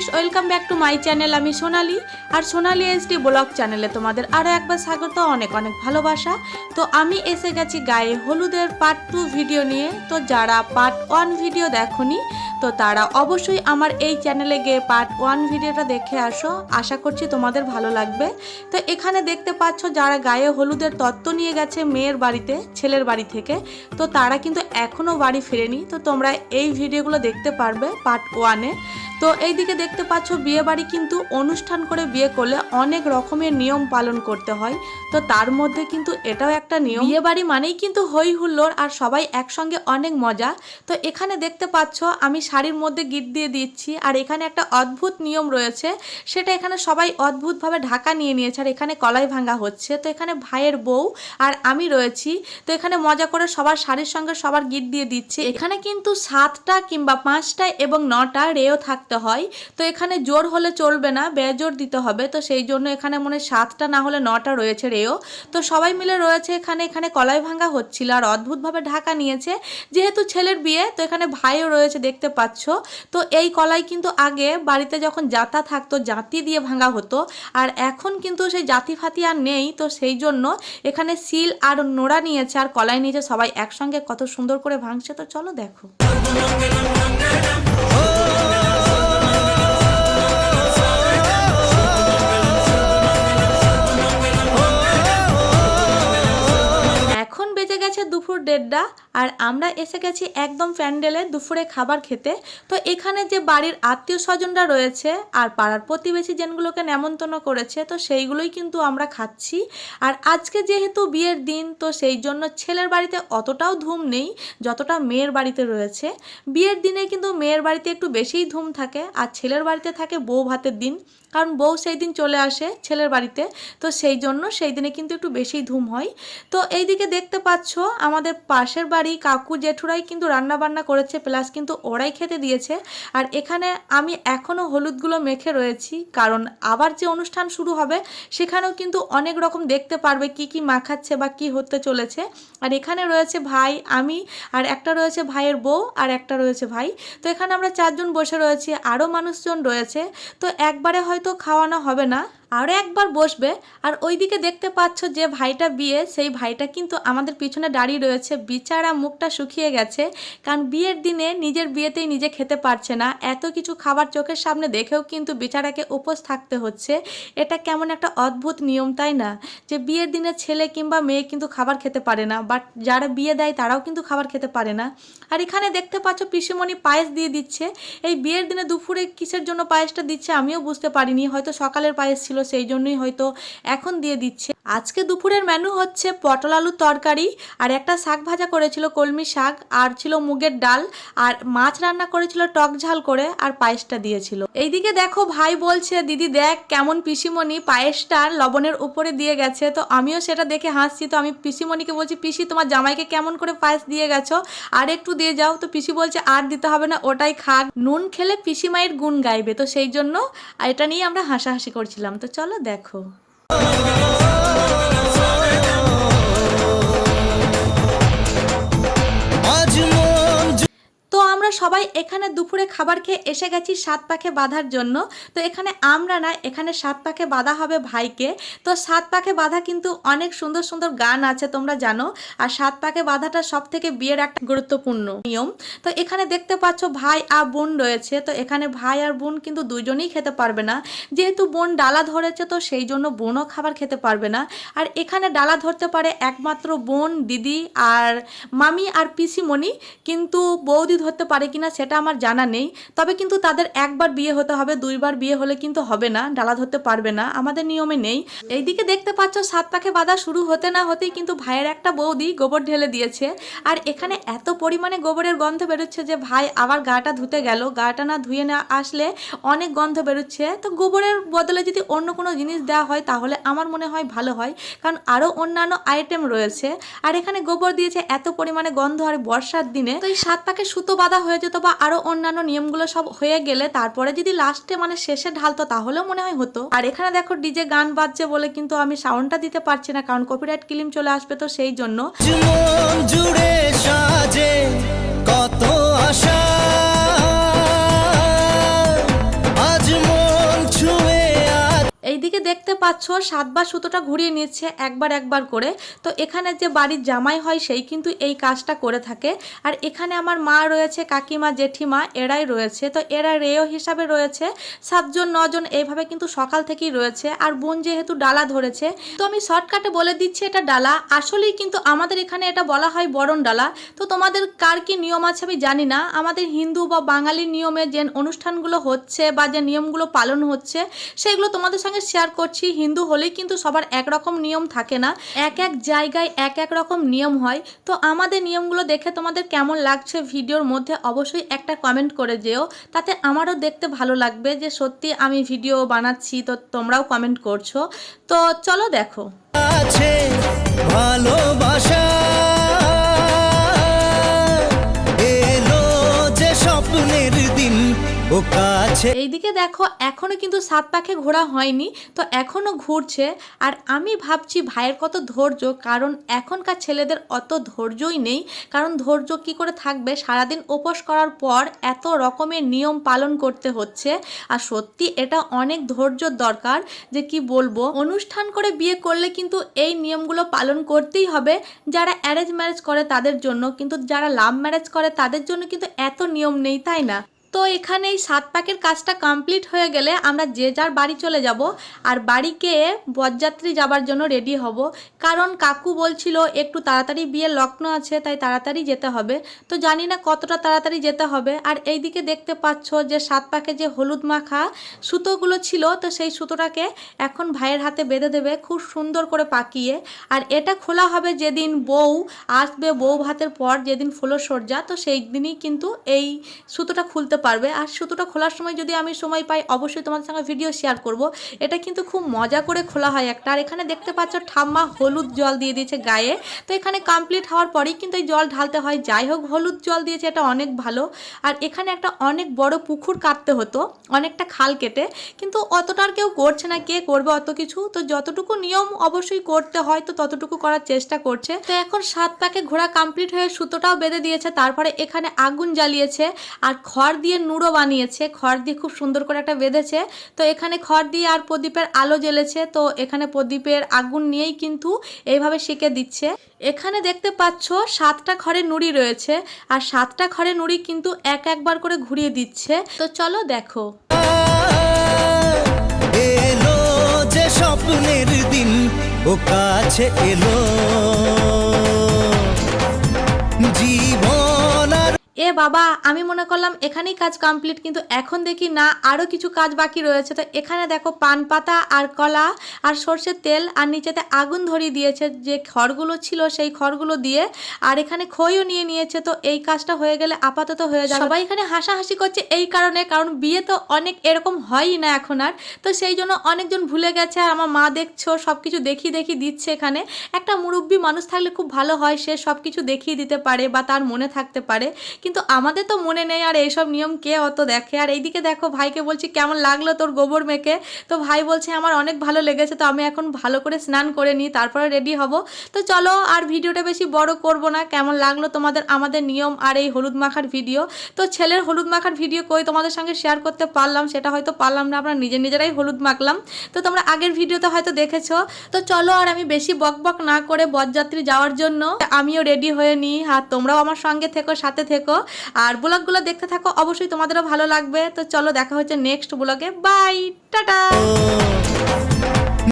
Guys welcome back to my channel আমি সোনালি। আর সোনালি SD blog চ্যানেলে তোমাদের আরও একবার স্বাগত, অনেক অনেক ভালোবাসা। তো আমি এসে গেছি গায়ে হলুদের পার্ট টু ভিডিও নিয়ে। তো যারা পার্ট ওয়ান ভিডিও দেখনি, তো তারা অবশ্যই আমার এই চ্যানেলে গিয়ে পার্ট ওয়ান ভিডিওটা দেখে আসো। আশা করছি তোমাদের ভালো লাগবে। তো এখানে দেখতে পাচ্ছ যারা গায়ে হলুদের তত্ত্ব নিয়ে গেছে মেয়ের বাড়িতে, ছেলের বাড়ি থেকে, তো তারা কিন্তু এখনও বাড়ি ফেরেনি। তো তোমরা এই ভিডিওগুলো দেখতে পারবে পার্ট ওয়ানে তো এইদিকে দেখতে পাচ্ছ বিয়ে বাড়ি কিন্তু অনুষ্ঠান করে বিয়ে করলে অনেক রকমের নিয়ম পালন করতে হয়। তো তার মধ্যে কিন্তু এটাও একটা নিয়ম। বিয়ে বাড়ি মানেই কিন্তু হই হুল্লোড় আর সবাই একসঙ্গে অনেক মজা। তো এখানে দেখতে পাচ্ছ, আমি শাড়ির মধ্যে গিট দিয়ে দিচ্ছি আর এখানে একটা অদ্ভুত নিয়ম রয়েছে। সেটা এখানে সবাই অদ্ভুতভাবে ঢাকা নিয়ে নিয়েছে আর এখানে কলাই ভাঙা হচ্ছে। তো এখানে ভাইয়ের বউ আর আমি রয়েছি। তো এখানে মজা করে সবার শাড়ির সঙ্গে সবার গিট দিয়ে দিচ্ছে। এখানে কিন্তু সাতটা কিংবা পাঁচটা এবং নটা রেও থাকতে হয়। তো এখানে জোর হলে চলবে না, বেজোর দিতে হবে। তো সেই জন্য এখানে মনে সাতটা না হলে নটা রয়েছে রেও তো সবাই মিলে রয়েছে এখানে এখানে কলাই ভাঙ্গা হচ্ছিল আর অদ্ভুতভাবে ঢাকা নিয়েছে। যেহেতু ছেলের বিয়ে, তো এখানে ভাইও রয়েছে দেখতে পাচ্ছ। তো এই কলাই কিন্তু আগে বাড়িতে যখন জাতা থাকতো, জাতি দিয়ে ভাঙা হতো। আর এখন কিন্তু সেই জাতি ফাতি আর নেই। তো সেই জন্য এখানে সিল আর নোড়া নিয়েছে আর কলাই নিয়েছে সবাই একসঙ্গে কত সুন্দর করে ভাঙছে। তো চলো দেখো। দুপুর আর আমরা এসে গেছি একদম প্যান্ডেলে দুপুরে খাবার খেতে। তো এখানে যে বাড়ির আত্মীয় স্বজনরা রয়েছে আর পাড়ার প্রতিবেশী যেগুলোকে নেমন্তন্ন করেছে, তো সেইগুলোই কিন্তু আমরা খাচ্ছি। আর আজকে যেহেতু বিয়ের দিন, তো সেই জন্য ছেলের বাড়িতে অতটাও ধুম নেই, যতটা মেয়ের বাড়িতে রয়েছে। বিয়ের দিনে কিন্তু মেয়ের বাড়িতে একটু বেশিই ধুম থাকে আর ছেলের বাড়িতে থাকে বউ ভাতের দিন, কারণ বউ সেই দিন চলে আসে ছেলের বাড়িতে। তো সেই জন্য সেই দিনে কিন্তু একটু বেশি ধুম হয়। তো এইদিকে দেখতে পাচ্ছ আমাদের পাশের বাড়ি কাকু জেঠুরাই কিন্তু রান্না বান্না করেছে প্লাস কিন্তু ওরাই খেতে দিয়েছে। আর এখানে আমি এখনও হলুদগুলো মেখে রয়েছি, কারণ আবার যে অনুষ্ঠান শুরু হবে, সেখানেও কিন্তু অনেক রকম দেখতে পারবে কি কি মাখাচ্ছে বা কি হতে চলেছে। আর এখানে রয়েছে ভাই, আমি, আর একটা রয়েছে ভাইয়ের বউ, আর একটা রয়েছে ভাই। তো এখানে আমরা চারজন বসে রয়েছি আরও মানুষজন রয়েছে। তো একবারে হয়তো খাওয়ানো হবে না। আরও একবার বসবে। আর ওইদিকে দেখতে পাচ্ছ যে ভাইটা বিয়ে, সেই ভাইটা কিন্তু আমাদের পিছনে দাঁড়িয়ে রয়েছে। বিচারা মুখটা শুকিয়ে গেছে, কারণ বিয়ের দিনে নিজের বিয়েতেই নিজে খেতে পারছে না। এত কিছু খাবার চোখের সামনে দেখেও কিন্তু বিচারাকে উপোস থাকতে হচ্ছে। এটা কেমন একটা অদ্ভুত নিয়ম, তাই না? যে বিয়ের দিনে ছেলে কিংবা মেয়ে কিন্তু খাবার খেতে পারে না, বাট যারা বিয়ে দেয় তারাও কিন্তু খাবার খেতে পারে না। আর এখানে দেখতে পাচ্ছ পিসিমণি পায়েস দিয়ে দিচ্ছে। এই বিয়ের দিনে দুপুরে কিসের জন্য পায়েসটা দিচ্ছে আমিও বুঝতে পারিনি, হয়তো সকালের পায়েস ছিল সেই জন্যই হয়তো এখন দিয়ে দিচ্ছে। আজকে দুপুরের মেনু হচ্ছে পটল আলুর তরকারি, আর একটা শাক ভাজা করেছিল কলমি শাক, আর ছিল মুগের ডাল, আর মাছ রান্না করেছিল টক ঝাল করে, আর পায়েসটা দিয়েছিল। এইদিকে দেখো ভাই বলছে, দিদি দেখ কেমন পিসিমণি, পায়েসটা লবণের উপরে দিয়ে গেছে। তো আমিও সেটা দেখে হাসছি। তো আমি পিসিমণিকে বলছি, পিসি, তোমার জামাইকে কেমন করে পায়েস দিয়ে গেছো? আর একটু দিয়ে যাও। তো পিসি বলছে, আর দিতে হবে না, ওটাই খাক। নুন খেলে পিসি মায়ের গুণ গাইবে। তো সেই জন্য এটা নিয়ে আমরা হাসাহাসি করছিলাম। তো চলো দেখো। সবাই এখানে দুপুরে খাবার খেয়ে এসে গেছি সাত পাখে বাঁধার জন্য। তো এখানে আমরা না, এখানে সাত পাখে বাঁধা হবে ভাইকে। তো সাত পাখে বাঁধা কিন্তু অনেক সুন্দর সুন্দর গান আছে, তোমরা জানো। আর সাত পাখে বাঁধাটা সব থেকে বিয়ের একটা গুরুত্বপূর্ণ নিয়ম। তো এখানে দেখতে পাচ্ছ ভাই আর বোন রয়েছে। তো এখানে ভাই আর বোন কিন্তু দুজনেই খেতে পারবে না। যেহেতু বোন ডালা ধরেছে, তো সেই জন্য বোনও খাবার খেতে পারবে না। আর এখানে ডালা ধরতে পারে একমাত্র বোন, দিদি আর মামি আর পিসিমণি। কিন্তু বৌদি ধরতে পারে কিনা সেটা আমার জানা নেই। তবে কিন্তু তাদের একবার বিয়ে হতে হবে, দুইবার বিয়ে হলে কিন্তু হবে না, ডালা ধরতে পারবে না, আমাদের নিয়মে নেই। এইদিকে দেখতে পাচ্ছ সাত পাখে বাঁধা শুরু হতে না হতেই কিন্তু ভাইয়ের একটা বৌদি গোবর ঢেলে দিয়েছে। আর এখানে এত পরিমাণে গোবরের গন্ধ বেরোচ্ছে যে, ভাই, আবার গাটা ধুতে গেল। গাটা না ধুয়ে না আসলে অনেক গন্ধ বেরোচ্ছে। তো গোবরের বদলে যদি অন্য কোনো জিনিস দেওয়া হয়, তাহলে আমার মনে হয় ভালো হয়। কারণ আরও অন্যান্য আইটেম রয়েছে। আর এখানে গোবর দিয়েছে এত পরিমাণে গন্ধ আর বর্ষার দিনে। তো এই সাত পাকে সুতো বাঁধা হয়ে যেত বা আরও অন্যান্য নিয়মগুলো সব হয়ে গেলে তারপরে যদি লাস্টে মানে শেষে ঢালতো, তাহলেও মনে হয় হতো। আর এখানে দেখো ডিজে গান বাজছে বলে কিন্তু আমি সাউন্ডটা দিতে পারছি না, কারণ কপিরাইট ক্লিম চলে আসবে তো সেই জন্য। কত আশা। পাচ্ছ সাতবার সুতোটা ঘুরিয়ে নিচ্ছে একবার একবার করে। তো এখানে যে বাড়ির জামাই হয় সেই কিন্তু এই কাজটা করে থাকে। আর এখানে আমার মা রয়েছে, কাকিমা, জেঠিমা এরাই রয়েছে। তো এরা রেয় হিসাবে রয়েছে। সাতজন, নজন এইভাবে কিন্তু সকাল থেকেই রয়েছে। আর বোন যেহেতু ডালা ধরেছে, তো আমি শর্টকাটে বলে দিচ্ছি এটা ডালা। আসলেই কিন্তু আমাদের এখানে এটা বলা হয় বরণ ডালা। তো তোমাদের কার কি নিয়ম আছে আমি জানি না। আমাদের হিন্দু বা বাঙালি নিয়মে যে অনুষ্ঠানগুলো হচ্ছে বা যে নিয়মগুলো পালন হচ্ছে, সেগুলো তোমাদের সঙ্গে শেয়ার করছি। হিন্দু হলেই কিন্তু সবার একরকম নিয়ম থাকে না। এক এক জায়গায় এক এক রকম নিয়ম হয়। তো আমাদের নিয়মগুলো দেখে তোমাদের কেমন লাগছে ভিডিওর মধ্যে অবশ্যই একটা কমেন্ট করে যেও। তাতে আমারও দেখতে ভালো লাগবে যে সত্যি আমি ভিডিও বানাচ্ছি, তো তোমরাও কমেন্ট করছ। তো চলো দেখো। আছে ভালোবাসা। কাছে। এইদিকে দেখো, এখনও কিন্তু সাত পাখে ঘোরা হয়নি, তো এখনও ঘুরছে। আর আমি ভাবছি ভাইয়ের কত ধৈর্য, কারণ এখনকার ছেলেদের অত ধৈর্যই নেই। কারণ ধৈর্য কি করে থাকবে? সারাদিন উপোস করার পর এত রকমের নিয়ম পালন করতে হচ্ছে। আর সত্যি এটা অনেক ধৈর্যর দরকার যে কি বলব, অনুষ্ঠান করে বিয়ে করলে কিন্তু এই নিয়মগুলো পালন করতেই হবে। যারা অ্যারেঞ্জ ম্যারেজ করে তাদের জন্য, কিন্তু যারা লাভ ম্যারেজ করে তাদের জন্য কিন্তু এত নিয়ম নেই, তাই না? তো এখানে এই সাত পাকের কাজটা কমপ্লিট হয়ে গেলে আমরা যে যার বাড়ি চলে যাব আর বাড়িকে বরযাত্রী যাবার জন্য রেডি হব। কারণ কাকু বলছিল একটু তাড়াতাড়ি বিয়ের লগ্ন আছে, তাই তাড়াতাড়ি যেতে হবে। তো জানি না কতটা তাড়াতাড়ি যেতে হবে। আর এইদিকে দেখতে পাচ্ছ যে সাত পাকে যে হলুদ মাখা সুতোগুলো ছিল, তো সেই সুতোটাকে এখন ভাইয়ের হাতে বেঁধে দেবে খুব সুন্দর করে পাকিয়ে। আর এটা খোলা হবে যেদিন বউ আসবে, বউ ভাতের পর যেদিন ফুলসজ্জা তো সেই দিনই কিন্তু এই সুতোটা খুলতে পারবে। আর সুতোটা খোলার সময় যদি আমি সময় পাই, অবশ্যই তোমাদের সঙ্গে ভিডিও শেয়ার করব। এটা কিন্তু খুব মজা করে খোলা হয় একটা। আর এখানে দেখতে পাচ্ছ, ঠাম্মা হলুদ জল দিয়ে দিয়েছে গায়ে। তো এখানে কমপ্লিট হওয়ার পরেই কিন্তু এই জল ঢালতে হয়। যাই হোক, হলুদ জল দিয়েছে, এটা অনেক ভালো। আর এখানে একটা অনেক বড় পুকুর কাটতে হতো, অনেকটা খাল কেটে। কিন্তু অতটা আর কেউ করছে না, কে করবে অত কিছু? তো যতটুকু নিয়ম অবশ্যই করতে হয়, তো ততটুকু করার চেষ্টা করছে। তো এখন সাত প্যাকে ঘোড়া কমপ্লিট হয়ে সুতোটাও বেঁধে দিয়েছে। তারপরে এখানে আগুন জ্বালিয়েছে। আর খড় দিয়ে নুড়ো বানিয়েছে, খড় দিয়ে খুব সুন্দর করে একটা বেঁধেছে। তো এখানে খড় দিয়ে আর প্রদীপের আলো জ্বেলেছে, তো এখানে প্রদীপের আগুন নিয়েই কিন্তু এইভাবে শিখে দিচ্ছে। এখানে দেখতে পাচ্ছ সাতটা খড়ে নুড়ি রয়েছে, আর সাতটা খড়ে নুড়ি কিন্তু এক একবার করে ঘুরিয়ে দিচ্ছে। তো চলো দেখো। এলো যে স্বপ্নের দিন, ও কাছে এলো। জীবন এ বাবা, আমি মনে করলাম এখানেই কাজ কমপ্লিট কিন্তু এখন দেখি না আরও কিছু কাজ বাকি রয়েছে। তো এখানে দেখো পান পাতা আর কলা আর সর্ষের তেল, আর নিচেতে আগুন ধরিয়ে দিয়েছে। যে খড়গুলো ছিল, সেই খড়গুলো দিয়ে, আর এখানে খইও নিয়ে নিয়েছে। তো এই কাজটা হয়ে গেলে আপাতত হয়ে যাবে। সবাই এখানে হাসাহাসি করছে এই কারণে, কারণ বিয়ে তো অনেক এরকম হয়ই না এখন আর। তো সেই জন্য অনেকজন ভুলে গেছে, আর আমার মা দেখছ সব কিছু দেখিয়ে দেখিয়ে দিচ্ছে এখানে। একটা মুরব্বী মানুষ থাকলে খুব ভালো হয়, সে সব কিছু দেখিয়ে দিতে পারে বা তার মনে থাকতে পারে। কিন্তু আমাদের তো মনে নেই, আর এইসব নিয়ম কে অত দেখে? আর এইদিকে দেখো, ভাইকে বলছি, কেমন লাগল তোর গোবর মেখে? তো ভাই বলছে, আমার অনেক ভালো লেগেছে, তো আমি এখন ভালো করে স্নান করে নিই, তারপরে রেডি হব। তো চলো, আর ভিডিওটা বেশি বড় করব না, কেমন লাগল তোমাদের, আমাদের নিয়ম আর এই হলুদ মাখার ভিডিও? তো ছেলের হলুদ মাখার ভিডিও কই? তোমাদের সঙ্গে শেয়ার করতে পারলাম, সেটা হয়তো পারলাম না, আমরা নিজে নিজেরাই হলুদ মাখলাম। তো তোমরা আগের ভিডিওতে হয়তো দেখেছ। তো চলো, আর আমি বেশি বক বক না করে বরযাত্রী যাওয়ার জন্য, আমিও রেডি হয়ে নিই, আর তোমরাও আমার সঙ্গে থেকো, সাথে থেকো। আর ব্লগগুলো দেখতে থাকো, অবশ্যই তোমাদেরও ভালো লাগবে। তো চলো দেখা হচ্ছে নেক্সট ব্লগে। Bye tata!